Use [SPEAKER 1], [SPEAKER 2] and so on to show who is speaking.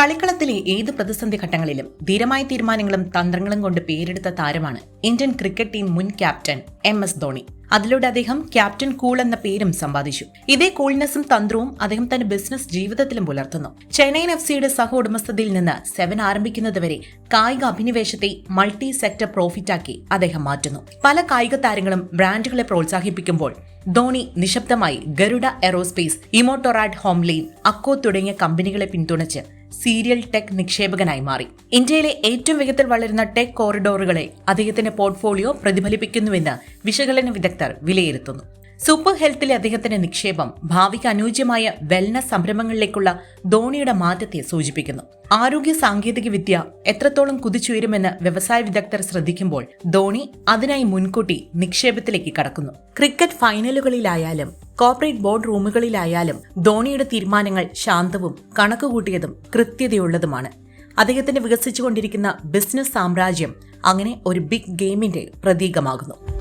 [SPEAKER 1] കളിക്കളത്തിലെ ഏത് പ്രതിസന്ധി ഘട്ടങ്ങളിലും ധീരമായ തീരുമാനങ്ങളും തന്ത്രങ്ങളും കൊണ്ട് പേരെടുത്ത താരമാണ് ഇന്ത്യൻ ക്രിക്കറ്റ് ടീം മുൻ ക്യാപ്റ്റൻ എം എസ് ധോണി. അതിലൂടെ അദ്ദേഹം ക്യാപ്റ്റൻ കൂൾ എന്ന പേരും സമ്പാദിച്ചു. ഇതേ കൂൾനെസ്സും തന്ത്രവും അദ്ദേഹം തന്റെ ബിസിനസ് ജീവിതത്തിലും പുലർത്തുന്നു. ചെന്നൈയിൻ എഫ് സിയുടെ സഹ ഉടമസ്ഥതയിൽ നിന്ന് സെവൻ ആരംഭിക്കുന്നതുവരെ കായിക അഭിനിവേശത്തെ മൾട്ടി സെക്ടർ പ്രോഫിറ്റാക്കി അദ്ദേഹം മാറ്റുന്നു. പല കായിക താരങ്ങളും ബ്രാൻഡുകളെ പ്രോത്സാഹിപ്പിക്കുമ്പോൾ ധോണി നിശബ്ദമായി ഗരുഡ എറോസ്പേസ് ഇമോട്ടോറാഡ് ഹോംലെയിൻ അക്കോ തുടങ്ങിയ കമ്പനികളെ പിന്തുണച്ച് സീരിയൽ ടെക് നിക്ഷേപകനായി മാറി. ഇന്ത്യയിലെ ഏറ്റവും വേഗത്തിൽ വളരുന്ന ടെക് കോറിഡോറുകളെ അദ്ദേഹത്തിന്റെ പോർട്ട്ഫോളിയോ പ്രതിഫലിപ്പിക്കുന്നുവെന്ന് വിശകലന വിദഗ്ധർ വിലയിരുത്തുന്നു. സൂപ്പർ ഹെൽത്തിലെ അദ്ദേഹത്തിന്റെ നിക്ഷേപം ഭാവിക്ക് അനുയോജ്യമായ വെൽനസ് സംരംഭങ്ങളിലേക്കുള്ള ധോണിയുടെ മാറ്റത്തെ സൂചിപ്പിക്കുന്നു. ആരോഗ്യ സാങ്കേതിക വിദ്യ എത്രത്തോളം കുതിച്ചുയരുമെന്ന് വ്യവസായ വിദഗ്ധർ ശ്രദ്ധിക്കുമ്പോൾ ധോണി അതിനായി മുൻകൂട്ടി നിക്ഷേപത്തിലേക്ക് കടക്കുന്നു. ക്രിക്കറ്റ് ഫൈനലുകളിലായാലും കോർപ്പറേറ്റ് ബോർഡ് റൂമുകളിലായാലും ധോണിയുടെ തീരുമാനങ്ങൾ ശാന്തവും കണക്കുകൂട്ടിയതും കൃത്യതയുള്ളതുമാണ്. അദ്ദേഹത്തിന്റെ വികസിച്ചുകൊണ്ടിരിക്കുന്ന ബിസിനസ് സാമ്രാജ്യം അങ്ങനെ ഒരു ബിഗ് ഗെയിമിന്റെ പ്രതീകമാകുന്നു.